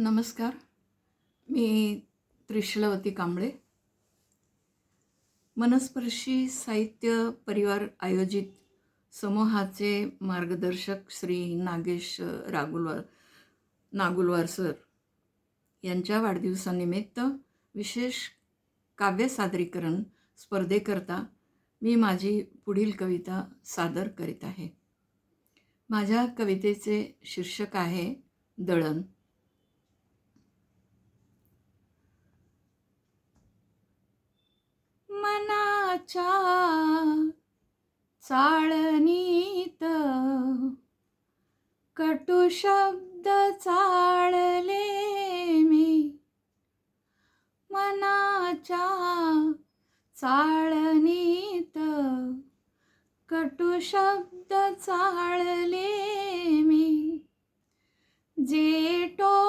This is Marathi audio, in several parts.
नमस्कार. मी त्रिशलावती कांबळे. मनस्पर्शी साहित्य परिवार आयोजित समूहाचे मार्गदर्शक श्री नागेश रागुलवार नागुलवार सर. यांच्या वाढदिवसानिमित्त विशेष काव्य सादरीकरण स्पर्धेकरता मी माझी पुढील कविता सादर करीत आहे. माझ्या कवितेचे शीर्षक आहे दळण. मनाच्या चाळणीत कटु शब्द चाळले मी. मनाच्या चाळणीत कटु शब्द चाळले मी. जेटो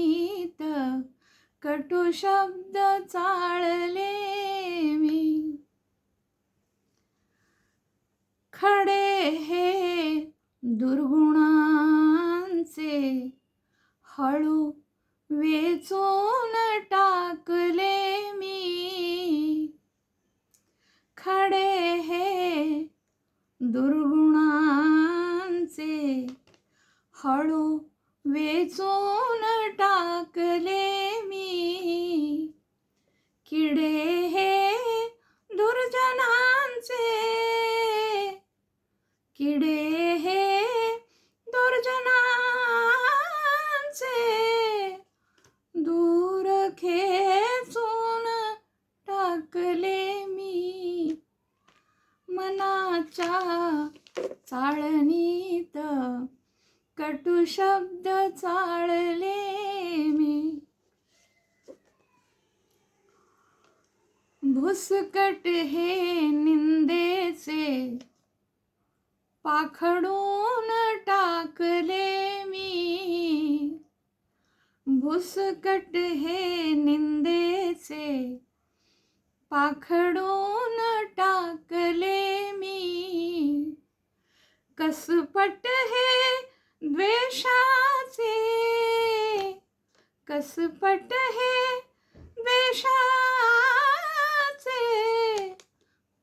चाळणीत कटु शब्द चाळले मी. खडे हे दुर्गुणांचे हळू वेचून टाकले मी. मनाच्या चाळणीत कटु शब्द चाळले मी. भुसकट हे निंदेचे पाखडून टाकले मी. भुसकट हे निंदेचे पाखडून कसपट हे द्वेषाचे। कसपट हे द्वेषाचे।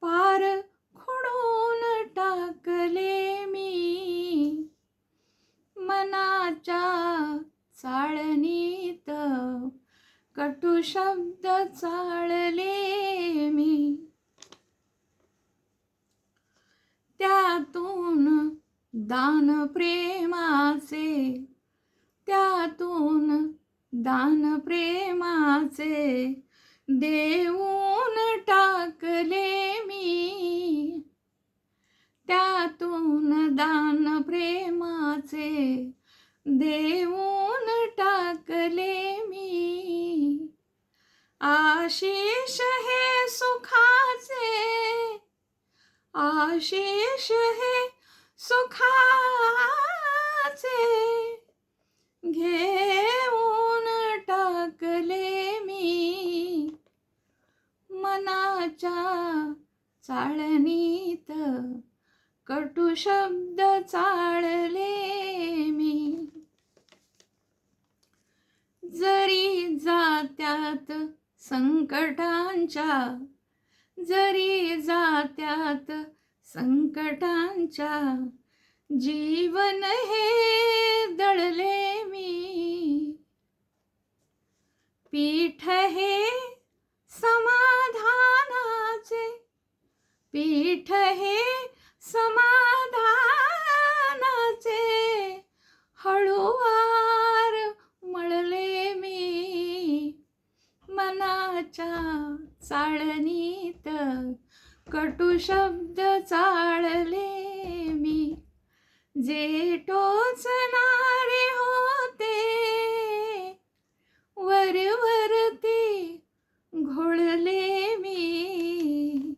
पार खुडून टाकले मी। मनाच्या चाळणीत कटु शब्द चाळले मी त्यातून दान प्रेमाचे त्यातून दान प्रेमाचे देऊन टाकले मी. त्यातून दान प्रेमाचे देऊन टाकले मी. आशिष हे सुखाचे आशिष हे सुखाचे घेऊन टाकले मी मनाच्या चाळणीत. कटु शब्द चाळले मी. जरी जात्यात संकटांच्या जरी जात्यात संकटांच्या जीवन हे दळले मी. पीठ हे समाधानाचे पीठ हे समाधानाचे हळुवार मळले मी. मनाच्या चाळणीत कटु शब्द चाळले मी. जे टोचणारे होते वरवरती घोळले मी.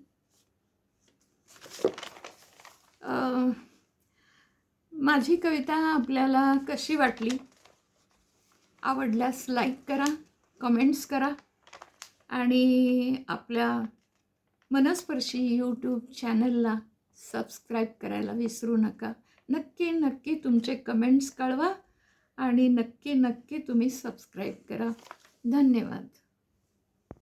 माझी कविता आपल्याला कशी वाटली? आवडल्यास लाईक करा कमेंट्स करा आणि आपल्या मनस्पर्शी यूट्यूब चॅनलला सबस्क्राईब करायला विसरू नका. नक्की नक्की तुमचे कमेंट्स कळवा आणि नक्की नक्की तुम्ही सबस्क्राईब करा. धन्यवाद.